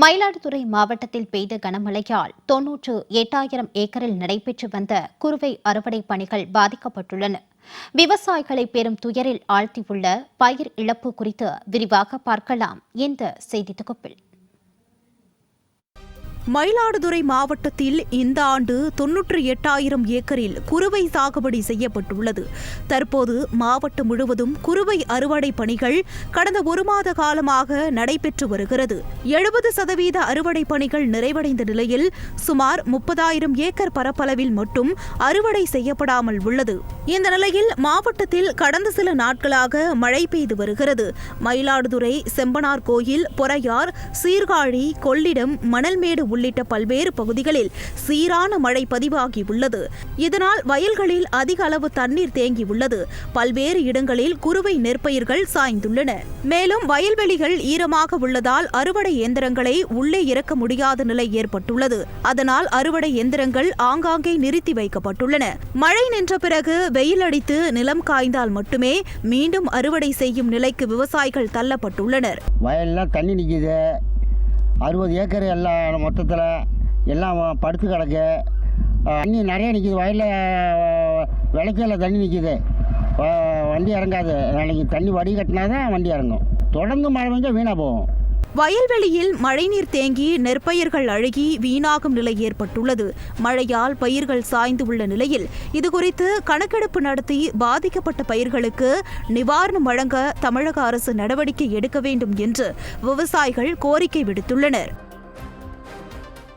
மயிலாடுதுறை மாவட்டத்தில் பெய்த கனமழையால் தொன்னூற்று எட்டாயிரம் ஏக்கரில் நடைபெற்று வந்த குறுவை அறுவடை பணிகள் பாதிக்கப்பட்டுள்ளன. விவசாயிகளை பெரும் துயரில் ஆழ்த்தியுள்ள பயிர் இழப்பு குறித்து விரிவாக பார்க்கலாம். இந்த செய்தி தொகுப்பில் மயிலாடுதுறை மாவட்டத்தில் இந்த ஆண்டு தொன்னூற்றி எட்டாயிரம் ஏக்கரில் குறுவை சாகுபடி செய்யப்பட்டுள்ளது. தற்போது மாவட்டம் முழுவதும் குறுவை அறுவடை பணிகள் கடந்த ஒரு மாத காலமாக நடைபெற்று வருகிறது. எழுபது சதவீத அறுவடை பணிகள் நிறைவடைந்த நிலையில் சுமார் முப்பதாயிரம் ஏக்கர் பரப்பளவில் மட்டும் அறுவடை செய்யப்படாமல் உள்ளது. இந்த நிலையில் மாவட்டத்தில் கடந்த சில நாட்களாக மழை பெய்து வருகிறது. மயிலாடுதுறை செம்பனார் கோயில் பொறையார் சீர்காழி கொள்ளிடம் மணல்மேடு உள்ளிட்ட பல்வேறு பகுதிகளில் சீரான மழை பதிவாகியுள்ளது. இதனால் வயல்களில் அதிக அளவு தண்ணீர் தேங்கியுள்ளது. பல்வேறு இடங்களில் குறுவை நெற்பயிர்கள் சாய்ந்துள்ளன. மேலும் வயல்வெளிகள் ஈரமாக உள்ளதால் அறுவடை இயந்திரங்களை உள்ளே இறக்க முடியாத நிலை ஏற்பட்டுள்ளது. அதனால் அறுவடை இயந்திரங்கள் ஆங்காங்கே நிறுத்தி வைக்கப்பட்டுள்ளன. மழை நின்ற பிறகு வெயில் அடித்து நிலம் காய்ந்தால் மட்டுமே மீண்டும் அறுவடை செய்யும் நிலைக்கு விவசாயிகள் தள்ளப்பட்டுள்ளனர். வயல்லாம் தண்ணி நிற்குது அறுபது ஏக்கர் எல்லாம் மொத்தத்தில் எல்லாம் படுத்து கிடக்கு. தண்ணி நிறைய நிற்கிது வயலில் விளைச்சல தண்ணி நிற்கிது வண்டி இறங்காது. நாளைக்கு தண்ணி வடி கட்டினா தான் வண்டி இறங்கும். தொடர்ந்து மழை பெஞ்சால் வீணாக போகும். வயல்வெளியில் மழைநீர் தேங்கி நெற்பயிர்கள் அழுகி வீணாகும் நிலை ஏற்பட்டுள்ளது. மழையால் பயிர்கள் சாய்ந்து உள்ள நிலையில் இதுகுறித்து கணக்கெடுப்பு நடத்தி பாதிக்கப்பட்ட பயிர்களுக்கு நிவாரணம் வழங்க தமிழக அரசு நடவடிக்கை எடுக்க வேண்டும் என்று விவசாயிகள் கோரிக்கை விடுத்துள்ளனர்.